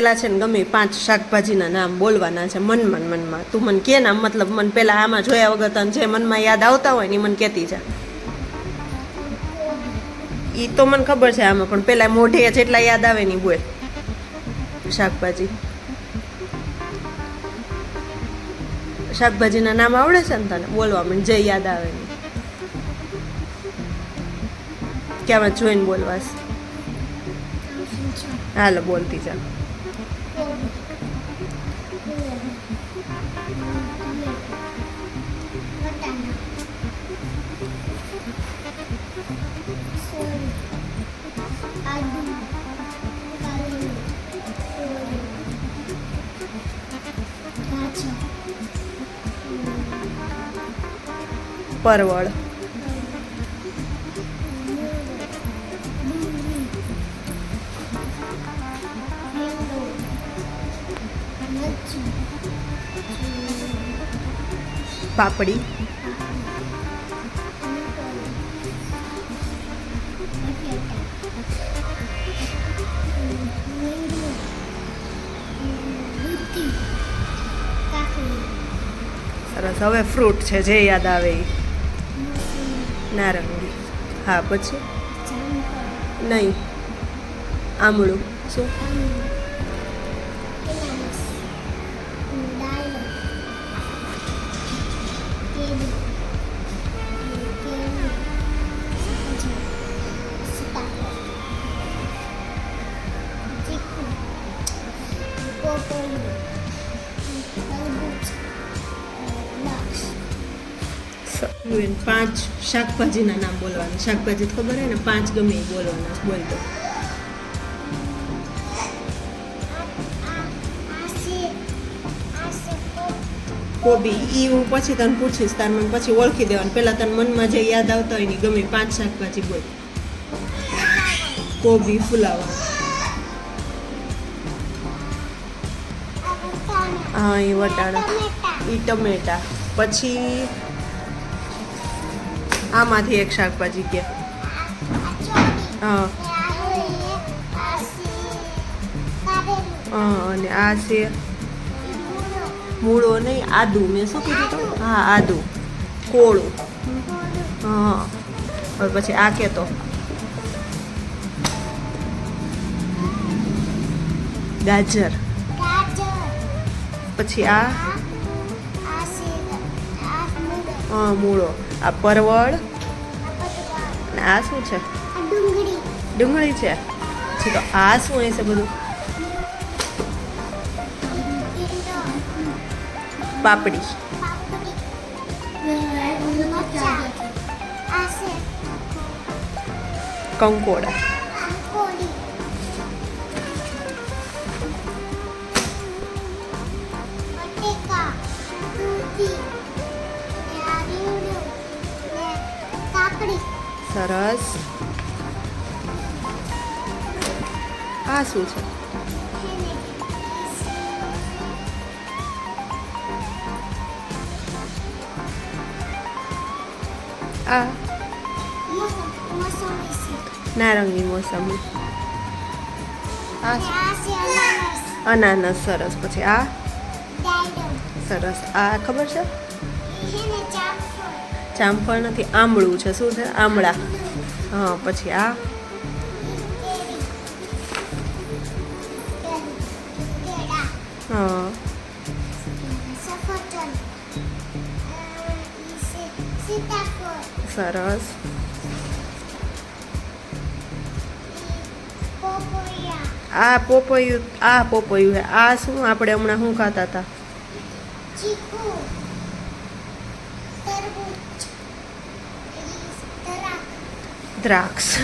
પેલા છે ને ગમે પાંચ શાકભાજીના નામ બોલવાના છે મનમાં મન મનમાં તું મને કે નામ મતલબ મને પેલા આમાં જોયા વગર તને જે મનમાં યાદ આવતા હોય ને મન મને કહેતી જા. એ તો મને ખબર છે આમાં, પણ પેલા મોઢે જેટલા યાદ આવે ને બોલ. શાકભાજી. શાકભાજીના નામ આવડે છે ને તને? બોલવા મને જે યાદ આવે ને ક્યાં જોઈને બોલવાસ? હાલો, બોલતી જા. પરવળ. પાપડી. સરસ. હવે ફ્રૂટ છે જે યાદ આવે એ નારંગી હા પછી? નહીં. આમળું. શું? સ- પાંચ શાકભાજીના નામ બોલવાના. શાકભાજી તો ખબર હોય ને પાંચ ગમે એ બોલવાના બોલતો. બોલ તો કોબી ઈ હું પછી તને પૂછીશ તાર મને પછી ઓળખી દેવાનું. પહેલાં તને મનમાં જે યાદ આવતા હોય ને ગમે પાંચ શાકભાજી બોલ. કોબી ફુલાવા. હા એ વટાણા. ઈ ટમેટા. પછી આમાંથી એક શાકભાજી કે. અને આ છે મૂળો નહીં આદુ. મેં શું કીધું હતું હા આદુ. કોળું. હા. હવે પછી આ કેતો ગાજર. પછી આ? મૂળો. આ પરવળ. અને આ શું છે? ડુંગળી. છે? પછી તો આ શું હશે બધું? પાપડી. કંકોડા. સરસ. આ શું છે? આ નારંગી મોસંબી? અનાનસ સરસ. પછી આ? સરસ. આ ખબર છે? જામફળ નથી, આમળું છે. શું છે? આમળા. હા, પછી આ. હા. સરસ. આ પોપયું, આ પોપૈયું છે. આ શું આપણે હમણાં શું ખાતા હતા? drugs.